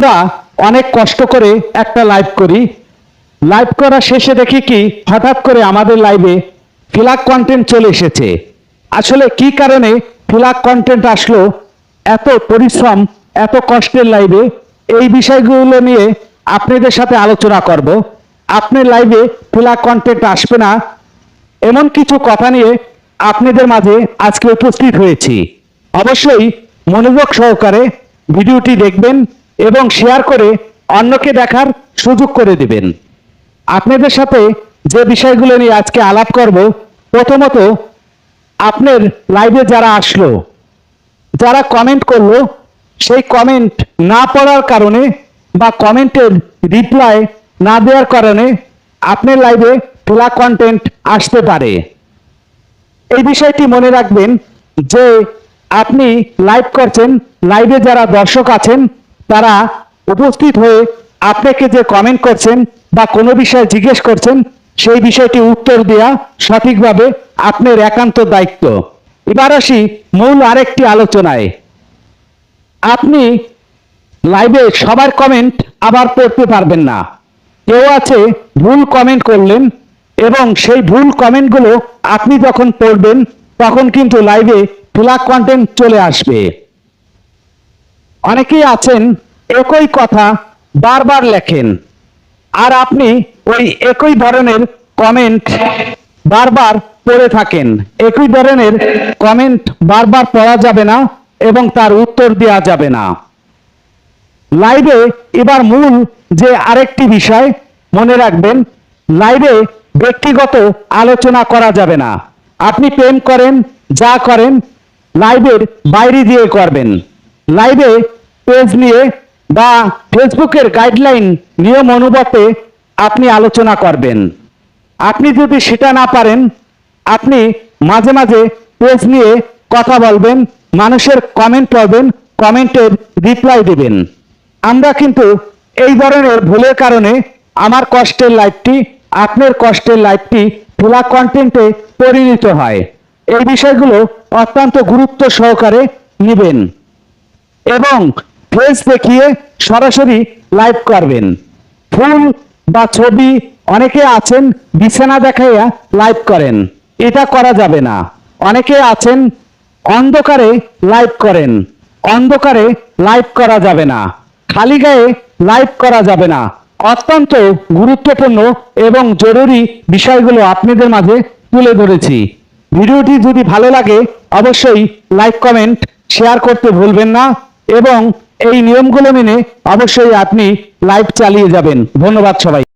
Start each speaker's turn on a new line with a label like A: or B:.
A: আমরা অনেক কষ্ট করে একটা লাইভ করি। লাইভ করা শেষে দেখি কি, হঠাৎ করে আমাদের লাইভে ফিলাক কন্টেন্ট চলে এসেছে। আসলে কি কারণে ফিলাক কন্টেন্ট আসলো, এত পরিশ্রম, এত কষ্টের লাইভে এই বিষয়গুলো নিয়ে আপনাদের সাথে আলোচনা করব। আপনার লাইভে ফিলাক কন্টেন্ট আসবে না, এমন কিছু কথা নিয়ে আপনাদের মাঝে আজকে উপস্থিত হয়েছি। অবশ্যই মনোযোগ সহকারে ভিডিওটি দেখবেন এবং শেয়ার করে অন্যকে দেখার সুযোগ করে দিবেন। আপনাদের সাথে যে বিষয়গুলো নিয়ে আজকে আলাপ করব, প্রথমত আপনার লাইভে যারা আসলো, যারা কমেন্ট করল, সেই কমেন্ট না পড়ার কারণে বা কমেন্টের রিপ্লাই না দেওয়ার কারণে আপনার লাইভে ফেলা কন্টেন্ট আসতে পারে। এই বিষয়টি মনে রাখবেন যে আপনি লাইভ করছেন লাইভে যারা দর্শক আছেন তারা উপস্থিত হয়ে আপনাকে যে কমেন্ট করছেন বা কোনো বিষয়ে জিজ্ঞেস করছেন, সেই বিষয়টি উত্তর দেওয়া সঠিকভাবে আপনার একান্ত দায়িত্ব। এবার আসি মূল আরেকটি আলোচনায়। আপনি লাইভে সবার কমেন্ট আবার পড়তে পারবেন না। কেউ আছে ভুল কমেন্ট করলেন এবং সেই ভুল কমেন্টগুলো আপনি যখন পড়বেন, তখন কিন্তু লাইভে ফ্ল্যাগ কন্টেন্ট চলে আসবে। অনেকেই আছেন, একই কথা বারবার লেখেন। আর আপনি ওই একই ধরনের কমেন্ট বারবার পড়ে থাকেন। একই ধরনের কমেন্ট বারবার পড়া যাবে না এবং তার উত্তর দেওয়া যাবে না। লাইভে এবার মূল যে আরেকটি বিষয় মনে রাখবেন লাইভে ব্যক্তিগত আলোচনা করা যাবে না। আপনি প্রেম করেন, যা করেন লাইভের বাইরে দিয়ে করবেন। লাইভে পেজ নিয়ে বা ফেসবুকের গাইডলাইন নিয়ম অনুপাতে আপনি আলোচনা করবেন। আপনি যদি সেটা না পারেন, আপনি মাঝে মাঝে পেজ নিয়ে কথা বলবেন, মানুষের কমেন্ট পড়বেন কমেন্টের রিপ্লাই দেবেন। আমরা কিন্তু এই ধরনের ভুলের কারণে আমার কষ্টের লাইফটি আপনার কষ্টের লাইফটি ফোলা কন্টেন্টে পরিণত হয়। এই বিষয়গুলো অত্যন্ত গুরুত্ব সহকারে নেবেন। এবং ফেস দেখিয়ে সরাসরি লাইভ করবেন। ফুল বা ছবি অনেকে আছেন, বিছানা দেখাইয়া লাইভ করেন। এটা করা যাবে না। অনেকে আছেন, অন্ধকারে লাইভ করেন। অন্ধকারে লাইভ করা যাবে না। খালি গায়ে লাইভ করা যাবে না। অত্যন্ত গুরুত্বপূর্ণ এবং জরুরি বিষয়গুলো আপনাদের মাঝে তুলে ধরেছি। ভিডিওটি যদি ভালো লাগে, অবশ্যই লাইক কমেন্ট শেয়ার করতে ভুলবেন না এবং এই নিয়মগুলো মেনে অবশ্যই আপনি লাইভ চালিয়ে যাবেন। ধন্যবাদ সবাই